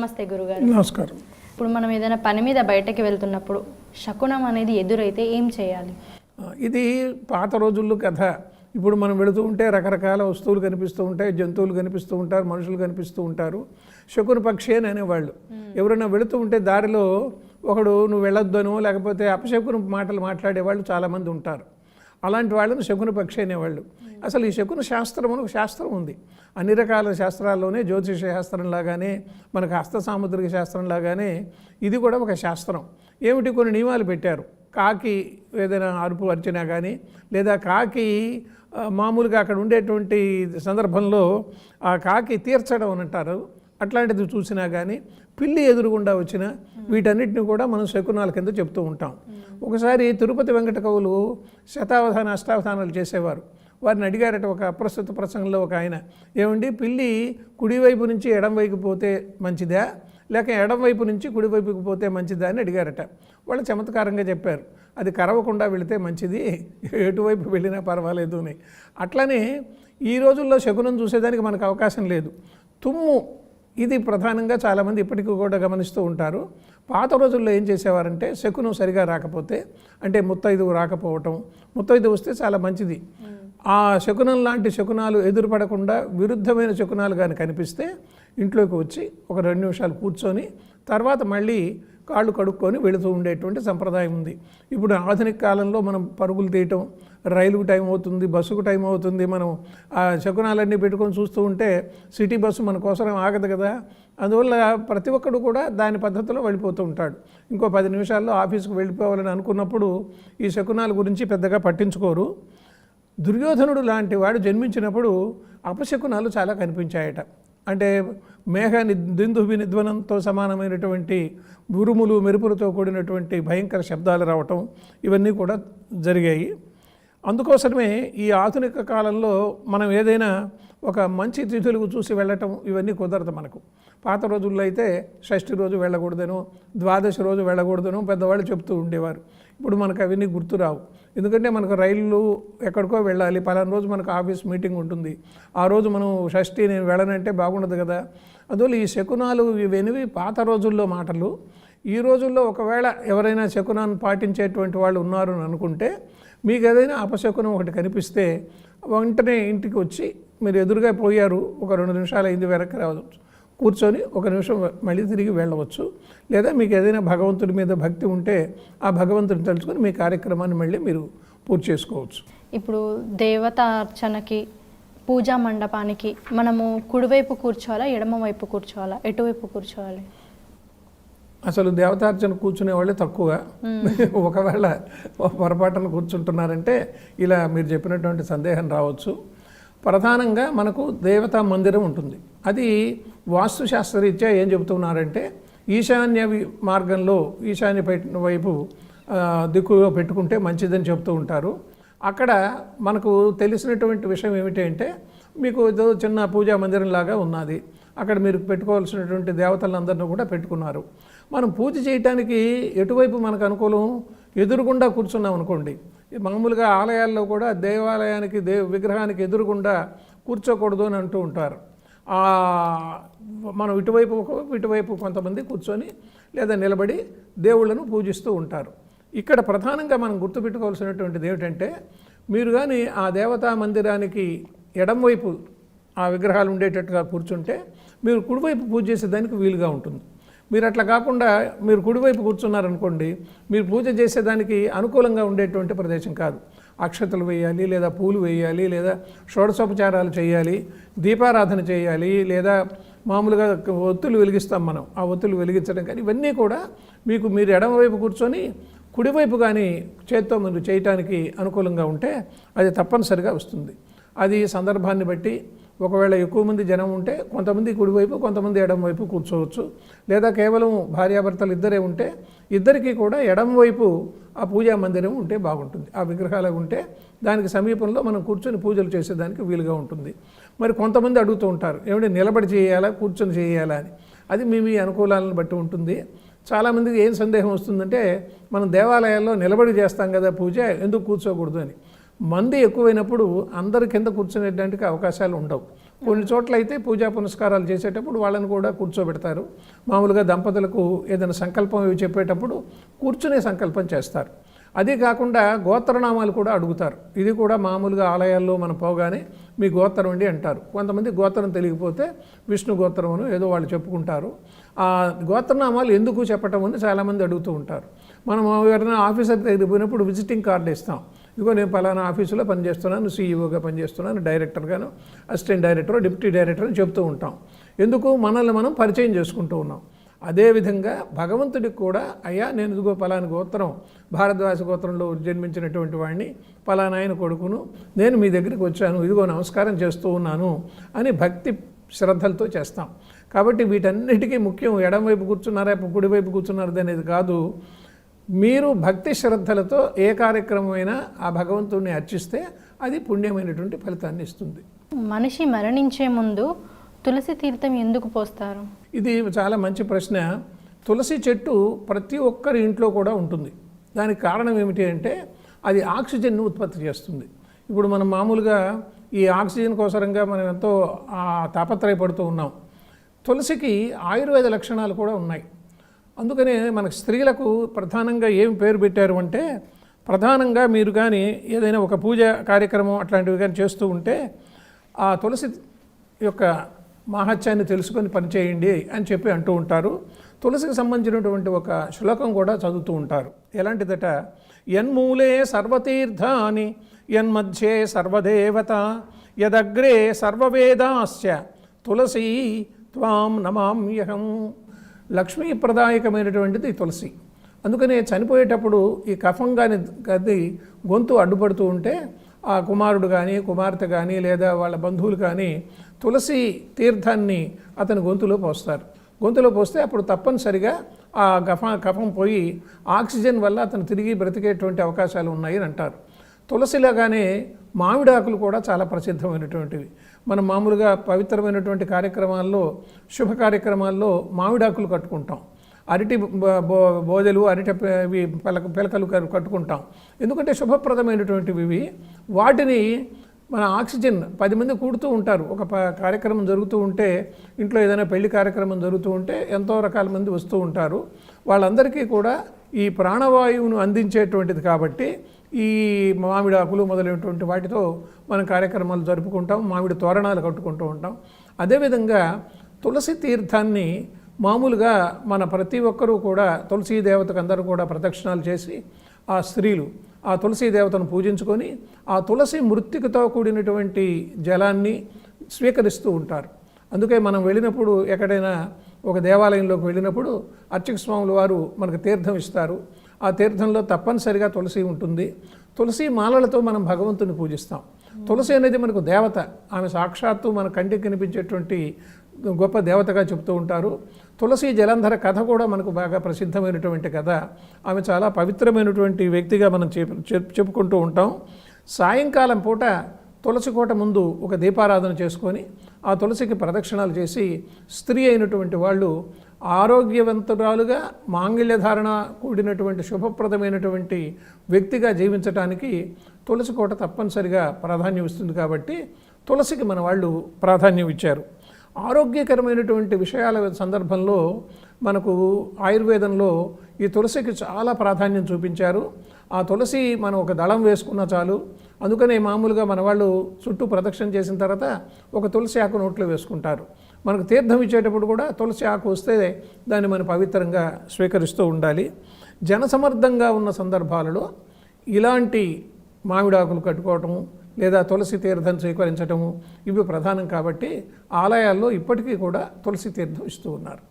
నమస్తే గురుగారు. నమస్కారం. ఇప్పుడు మనం ఏదైనా పని మీద బయటకి వెళ్తున్నప్పుడు శకునం అనేది ఎదురైతే ఏం చేయాలి? ఇది పాత రోజుల్లో కథ. ఇప్పుడు మనం వెళుతూ ఉంటే రకరకాల వస్తువులు కనిపిస్తూ ఉంటాయి జంతువులు కనిపిస్తూ ఉంటారు మనుషులు కనిపిస్తూ ఉంటారు. శకుని పక్షి అని అనేవాళ్ళు. ఎవరైనా వెళుతూ ఉంటే దారిలో ఒకడు నువ్వు వెళ్ళొద్దనో లేకపోతే అపశకుని మాటలు మాట్లాడేవాళ్ళు చాలామంది ఉంటారు. అలాంటి వాళ్ళని శకుని పక్షి అనేవాళ్ళు. అసలు ఈ శకున శాస్త్రం అని ఒక శాస్త్రం ఉంది. అన్ని రకాల శాస్త్రాల్లోనే జ్యోతిష శాస్త్రం లాగానే మనకు హస్త సాముద్రిక శాస్త్రం లాగానే ఇది కూడా ఒక శాస్త్రం. ఏమిటి? కొన్ని నియమాలు పెట్టారు. కాకి ఏదైనా అరుపు అరిచినా కానీ లేదా కాకి మామూలుగా అక్కడ ఉండేటువంటి సందర్భంలో ఆ కాకి తీర్చడం అని అంటారు. అట్లాంటిది చూసినా కానీ పిల్లి ఎదురుగుండా వచ్చిన వీటన్నిటిని కూడా మనం శకునాల కింద చెప్తూ ఉంటాం. ఒకసారి తిరుపతి వెంకట కవులు శతావధాన అష్టావధానాలు చేసేవారు. వారిని అడిగారట ఒక అప్రస్తుత ప్రసంగంలో ఒక ఆయన ఏమండి పిల్లి కుడివైపు నుంచి ఎడంవైపు పోతే మంచిదా? లేక ఎడంవైపు నుంచి కుడివైపుకి పోతే మంచిదా? అని అడిగారట. వాళ్ళు చమత్కారంగా చెప్పారు అది కరవకుండా వెళితే మంచిది ఎటువైపు వెళ్ళినా పర్వాలేదు అని. అట్లనే ఈ రోజుల్లో శకునం చూసేదానికి మనకు అవకాశం లేదు. తుమ్ము ఇది ప్రధానంగా చాలామంది ఇప్పటికీ కూడా గమనిస్తూ ఉంటారు. పాత రోజుల్లో ఏం చేసేవారంటే శకునం సరిగా రాకపోతే అంటే ముత్తైదువు రాకపోవటం ముత్తైదు వస్తే చాలా మంచిది. ఆ శకునం లాంటి శకునాలు ఎదురుపడకుండా విరుద్ధమైన శకునాలు కానీ కనిపిస్తే ఇంట్లోకి వచ్చి ఒక రెండు నిమిషాలు కూర్చొని తర్వాత మళ్ళీ కాళ్ళు కడుక్కొని వెళుతూ ఉండేటువంటి సంప్రదాయం ఉంది. ఇప్పుడు ఆధునిక కాలంలో మనం పరుగులు తీయటం రైలుకు టైం అవుతుంది బస్సుకు టైం అవుతుంది మనం ఆ శకునాలన్నీ పెట్టుకొని చూస్తూ ఉంటే సిటీ బస్సు మన కోసం ఆగదు కదా. అందువల్ల ప్రతి ఒక్కడు కూడా దాని పద్ధతిలో వెళ్ళిపోతూ ఉంటాడు. ఇంకో పది నిమిషాల్లో ఆఫీస్కి వెళ్ళిపోవాలని అనుకున్నప్పుడు ఈ శకునాల గురించి పెద్దగా పట్టించుకోరు. దుర్యోధనుడు లాంటి వాడు జన్మించినప్పుడు అపశకునాలు చాలా కనిపించాయట. అంటే మేఘ ని దిందుభి నిధ్వనంతో సమానమైనటువంటి ఉరుములు మెరుపులతో కూడినటువంటి భయంకర శబ్దాలు రావటం ఇవన్నీ కూడా జరిగాయి. అందుకోసమే ఈ ఆధునిక కాలంలో మనం ఏదైనా ఒక మంచి తిథులకు చూసి వెళ్ళటం ఇవన్నీ కుదరదు మనకు. పాత రోజుల్లో అయితే షష్ఠి రోజు వెళ్ళకూడదను ద్వాదశి రోజు వెళ్ళకూడదను పెద్దవాళ్ళు చెప్తూ ఉండేవారు. ఇప్పుడు మనకు అవన్నీ గుర్తురావు ఎందుకంటే మనకు రైళ్ళు ఎక్కడికో వెళ్ళాలి. పలానా రోజు మనకు ఆఫీస్ మీటింగ్ ఉంటుంది. ఆ రోజు మనం షష్ఠి నేను వెళ్ళనంటే బాగుండదు కదా. అందువల్ల ఈ శకునాలు ఇవన్నీ పాత రోజుల్లో మాటలు. ఈ రోజుల్లో ఒకవేళ ఎవరైనా శకునాన్ని పాటించేటువంటి వాళ్ళు ఉన్నారు అని అనుకుంటే మీకు ఏదైనా అపశకునం ఒకటి కనిపిస్తే వెంటనే ఇంటికి వచ్చి మీరు ఎదురుగా పోయారు ఒక రెండు నిమిషాలు అయింది వెనక్కి రావచ్చు. కూర్చొని ఒక నిమిషం మళ్ళీ తిరిగి వెళ్ళవచ్చు. లేదా మీకు ఏదైనా భగవంతుడి మీద భక్తి ఉంటే ఆ భగవంతుడిని తలుచుకొని మీ కార్యక్రమాన్ని మళ్ళీ మీరు పూర్తి చేసుకోవచ్చు. ఇప్పుడు దేవత అర్చనకి పూజా మండపానికి మనము కుడివైపు కూర్చోవాలా ఎడమ వైపు కూర్చోవాలా ఎటువైపు కూర్చోవాలి? అసలు దేవతార్చన కూర్చునే వాళ్ళే తక్కువ. ఒకవేళ పొరపాటున కూర్చుంటున్నారంటే ఇలా మీరు చెప్పినటువంటి సందేహం రావచ్చు. ప్రధానంగా మనకు దేవతా మందిరం ఉంటుంది. అది వాస్తుశాస్త్రరీత్యా ఏం చెబుతున్నారంటే ఈశాన్య మార్గంలో ఈశాన్య వైపు ఆ, దిక్కులో పెట్టుకుంటే మంచిదని చెప్తూ ఉంటారు. అక్కడ మనకు తెలిసినటువంటి విషయం ఏమిటి అంటే మీకు ఏదో చిన్న పూజా మందిరం లాగా ఉన్నది. అక్కడ మీరు పెట్టుకోవాల్సినటువంటి దేవతలందరినీ కూడా పెట్టుకున్నారు. మనం పూజ చేయటానికి ఎటువైపు మనకు అనుకూలం? ఎదురుగుండా కూర్చున్నాం అనుకోండి. మామూలుగా ఆలయాల్లో కూడా దేవాలయానికి దే విగ్రహానికి ఎదురుగుండా కూర్చోకూడదు అని అంటూ ఉంటారు. మనం ఇటువైపు ఇటువైపు కొంతమంది కూర్చొని లేదా నిలబడి దేవుళ్ళను పూజిస్తూ ఉంటారు. ఇక్కడ ప్రధానంగా మనం గుర్తుపెట్టుకోవాల్సినటువంటిది ఏమిటంటే మీరు కానీ ఆ దేవతా మందిరానికి ఎడంవైపు ఆ విగ్రహాలు ఉండేటట్టుగా కూర్చుంటే మీరు కుడివైపు పూజ చేసేదానికి వీలుగా ఉంటుంది. మీరు అట్లా కాకుండా మీరు కుడివైపు కూర్చున్నారనుకోండి మీరు పూజ చేసేదానికి అనుకూలంగా ఉండేటువంటి ప్రదేశం కాదు. అక్షతలు వేయాలి లేదా పూలు వేయాలి లేదా షోడశోపచారాలు చేయాలి దీపారాధన చేయాలి లేదా మామూలుగా ఒత్తులు వెలిగిస్తాం మనం. ఆ ఒత్తులు వెలిగించడం కానీ ఇవన్నీ కూడా మీకు మీరు ఎడమవైపు కూర్చొని కుడివైపు కానీ చేత్తో మీరు చేయటానికి అనుకూలంగా ఉంటే అది తప్పనిసరిగా వస్తుంది. అది సందర్భాన్ని బట్టి ఒకవేళ ఎక్కువ మంది జనం ఉంటే కొంతమంది కుడివైపు కొంతమంది ఎడం వైపు కూర్చోవచ్చు. లేదా కేవలం భార్యాభర్తలు ఇద్దరే ఉంటే ఇద్దరికీ కూడా ఎడం వైపు ఆ పూజా మందిరం ఉంటే బాగుంటుంది. ఆ విగ్రహాలు ఉంటే దానికి సమీపంలో మనం కూర్చొని పూజలు చేసేదానికి వీలుగా ఉంటుంది. మరి కొంతమంది అడుగుతూ ఉంటారు ఏమిటి నిలబడి చేయాలా? కూర్చొని చేయాలా? అని. అది మీ మీ అనుకూలాలను బట్టి ఉంటుంది. చాలామందికి ఏం సందేహం వస్తుందంటే మనం దేవాలయాల్లో నిలబడి చేస్తాం కదా పూజ ఎందుకు కూర్చోకూడదు? అని. మంది ఎక్కువైనప్పుడు అందరి కింద కూర్చునేటువంటి అవకాశాలు ఉండవు. కొన్ని చోట్ల అయితే పూజా పునస్కారాలు చేసేటప్పుడు వాళ్ళని కూడా కూర్చోబెడతారు. మామూలుగా దంపతులకు ఏదైనా సంకల్పం ఇవి చెప్పేటప్పుడు కూర్చునే సంకల్పం చేస్తారు. అదే కాకుండా గోత్రనామాలు కూడా అడుగుతారు. ఇది కూడా మామూలుగా ఆలయాల్లో మనం పోగానే మీ గోత్రం అండి అంటారు. కొంతమంది గోత్రం తెలియకపోతే విష్ణు గోత్రం అని ఏదో వాళ్ళు చెప్పుకుంటారు. ఆ గోత్రనామాలు ఎందుకు చెప్పటం అని చాలామంది అడుగుతూ ఉంటారు. మనం ఎవరైనా ఆఫీసర్ దగ్గర పోయినప్పుడు విజిటింగ్ కార్డు ఇస్తాం. ఇదిగో నేను పలానా ఆఫీసులో పనిచేస్తున్నాను సీఈఓగా పనిచేస్తున్నాను డైరెక్టర్గాను అసిస్టెంట్ డైరెక్టర్ డిప్యూటీ డైరెక్టర్ అని చెప్తూ ఉంటాం. ఎందుకు? మనల్ని మనం పరిచయం చేసుకుంటూ ఉన్నాం. అదేవిధంగా భగవంతుడికి కూడా అయ్యా నేను ఇదిగో పలాని గోత్రం భారద్వాస గోత్రంలో జన్మించినటువంటి వాడిని పలానా ఆయన కొడుకును నేను మీ దగ్గరికి వచ్చాను ఇదిగో నమస్కారం చేస్తూ ఉన్నాను అని భక్తి శ్రద్ధలతో చేస్తాం. కాబట్టి వీటన్నిటికీ ముఖ్యం ఎడమవైపు కూర్చున్నారా కుడివైపు కూర్చున్నారా అనేది కాదు. మీరు భక్తి శ్రద్ధలతో ఏ కార్యక్రమమైనా ఆ భగవంతుడిని అర్చిస్తే అది పుణ్యమైనటువంటి ఫలితాన్ని ఇస్తుంది. మనిషి మరణించే ముందు తులసి తీర్థం ఎందుకు పోస్తారు? ఇది చాలా మంచి ప్రశ్న. తులసి చెట్టు ప్రతి ఒక్కరి ఇంట్లో కూడా ఉంటుంది. దానికి కారణం ఏమిటి అంటే అది ఆక్సిజన్ను ఉత్పత్తి చేస్తుంది. ఇప్పుడు మనం మామూలుగా ఈ ఆక్సిజన్ కోసరంగా మనం ఎంతో తాపత్రయపడుతూ ఉన్నాం. తులసికి ఆయుర్వేద లక్షణాలు కూడా ఉన్నాయి. అందుకనే మనకు స్త్రీలకు ప్రధానంగా ఏం పేరు పెట్టారు అంటే ప్రధానంగా మీరు కానీ ఏదైనా ఒక పూజ కార్యక్రమం అట్లాంటివి కానీ చేస్తూ ఉంటే ఆ తులసి యొక్క మహత్యాన్ని తెలుసుకొని పనిచేయండి అని చెప్పి అంటూ ఉంటారు. తులసికి సంబంధించినటువంటి ఒక శ్లోకం కూడా చదువుతూ ఉంటారు. ఎలాంటిదట? యన్మూలే సర్వతీర్థాని యన్మధ్యే సర్వదేవత యదగ్రే సర్వవేదాశ్చ తులసి త్వాం నమామ్యహం. లక్ష్మీప్రదాయకమైనటువంటిది తులసి. అందుకనే చనిపోయేటప్పుడు ఈ కఫం కానీ గది గొంతు అడ్డుపడుతూ ఉంటే ఆ కుమారుడు కానీ కుమార్తె కానీ లేదా వాళ్ళ బంధువులు కానీ తులసి తీర్థాన్ని అతని గొంతులో పోస్తారు. గొంతులో పోస్తే అప్పుడు తప్పనిసరిగా ఆ గఫ కఫం పోయి ఆక్సిజన్ వల్ల అతను తిరిగి బ్రతికేటువంటి అవకాశాలు ఉన్నాయని అంటారు. తులసిలాగానే మామిడాకులు కూడా చాలా ప్రసిద్ధమైనటువంటివి. మనం మామూలుగా పవిత్రమైనటువంటి కార్యక్రమాల్లో శుభ కార్యక్రమాల్లో మామిడాకులు కట్టుకుంటాం. అరటి బో- బో- బోదెలు అరటి ఇవి పిలక పిలకలు కట్టుకుంటాం. ఎందుకంటే శుభప్రదమైనటువంటివి ఇవి. వాటిని మన ఆక్సిజన్ పది మంది కూడుతూ ఉంటారు. ఒక ప- కార్యక్రమం జరుగుతూ ఉంటే ఇంట్లో ఏదైనా పెళ్ళి కార్యక్రమం జరుగుతూ ఉంటే ఎంతో రకాల మంది వస్తూ ఉంటారు. వాళ్ళందరికీ కూడా ఈ ప్రాణవాయువును అందించేటువంటిది కాబట్టి ఈ మామిడి ఆకులు మొదలైనటువంటి వాటితో మనం కార్యక్రమాలు జరుపుకుంటాం మామిడి తోరణాలు కట్టుకుంటూ ఉంటాం. అదేవిధంగా తులసి తీర్థాన్ని మామూలుగా మన ప్రతి ఒక్కరూ కూడా తులసీ దేవతకు అందరూ కూడా ప్రదక్షిణాలు చేసి ఆ స్త్రీలు ఆ తులసీ దేవతను పూజించుకొని ఆ తులసి మృతికతో కూడినటువంటి జలాన్ని స్వీకరిస్తూ ఉంటారు. అందుకే మనం వెళ్ళినప్పుడు ఎక్కడైనా ఒక దేవాలయంలోకి వెళ్ళినప్పుడు అర్చక స్వాముల వారు మనకు తీర్థం ఇస్తారు. ఆ తీర్థంలో తప్పనిసరిగా తులసి ఉంటుంది. తులసి మాలలతో మనం భగవంతుని పూజిస్తాం. తులసి అనేది మనకు దేవత. ఆమె సాక్షాత్తు మన కంటికి కనిపించేటువంటి గొప్ప దేవతగా చెప్తూ ఉంటారు. తులసి జలంధర కథ కూడా మనకు బాగా ప్రసిద్ధమైనటువంటి కథ. ఆమె చాలా పవిత్రమైనటువంటి వ్యక్తిగా మనం చెప్- చెప్పుకుంటూ ఉంటాం. సాయంకాలం పూట తులసి కోట ముందు ఒక దీపారాధన చేసుకొని ఆ తులసికి ప్రదక్షిణాలు చేసి స్త్రీ అయినటువంటి వాళ్ళు ఆరోగ్యవంతురాలుగా మాంగళ్య ధారణ కూడినటువంటి శుభప్రదమైనటువంటి వ్యక్తిగా జీవించటానికి తులసి కోట తప్పనిసరిగా ప్రాధాన్యం ఇస్తుంది కాబట్టి తులసికి మన వాళ్ళు ప్రాధాన్యం ఇచ్చారు. ఆరోగ్యకరమైనటువంటి విషయాల సందర్భంలో మనకు ఆయుర్వేదంలో ఈ తులసికి చాలా ప్రాధాన్యం చూపించారు. ఆ తులసి మనం ఒక దళం వేసుకున్నా చాలు. అందుకనే మామూలుగా మన వాళ్ళు చుట్టూ ప్రదక్షిణ చేసిన తర్వాత ఒక తులసి ఆకు నోట్లో వేసుకుంటారు. మనకు తీర్థం ఇచ్చేటప్పుడు కూడా తులసి ఆకు వస్తే దాన్ని మనం పవిత్రంగా స్వీకరిస్తూ ఉండాలి. జనసమర్థంగా ఉన్న సందర్భాలలో ఇలాంటి మామిడాకులు కట్టుకోవటము లేదా తులసి తీర్థం స్వీకరించటము ఇవి ప్రధానం కాబట్టి ఆలయాల్లో ఇప్పటికీ కూడా తులసి తీర్థం ఇస్తూ ఉన్నారు.